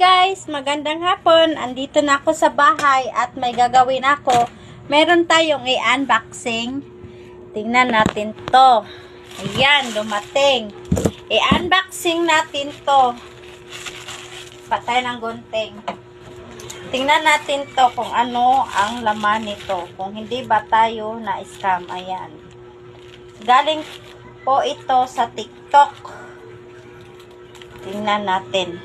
guys, magandang hapon. Andito na ako sa bahay at may gagawin ako. Meron tayong i-unboxing. Tingnan natin to. Ayan, dumating. I-unboxing natin to. Patay ng gunting. Tingnan natin to kung ano ang laman nito. Kung hindi ba tayo na-scam. Ayan. Galing po ito sa TikTok. Tingnan natin.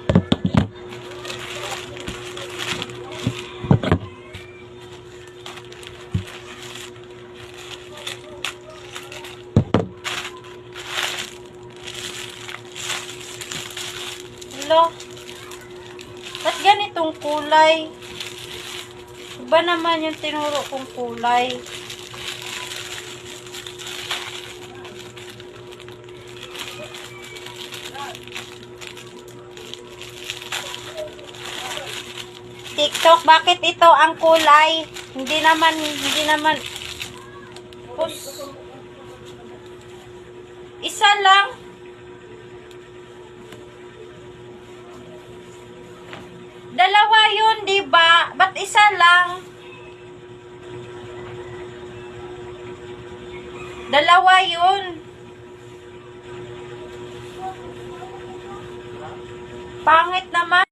Hello? Ba't ganitong kulay? Iba naman yung tinuro kong kulay. TikTok, bakit ito ang kulay? Hindi naman, hindi naman. Pus. Isa lang. Dalawa yun. Pangit naman.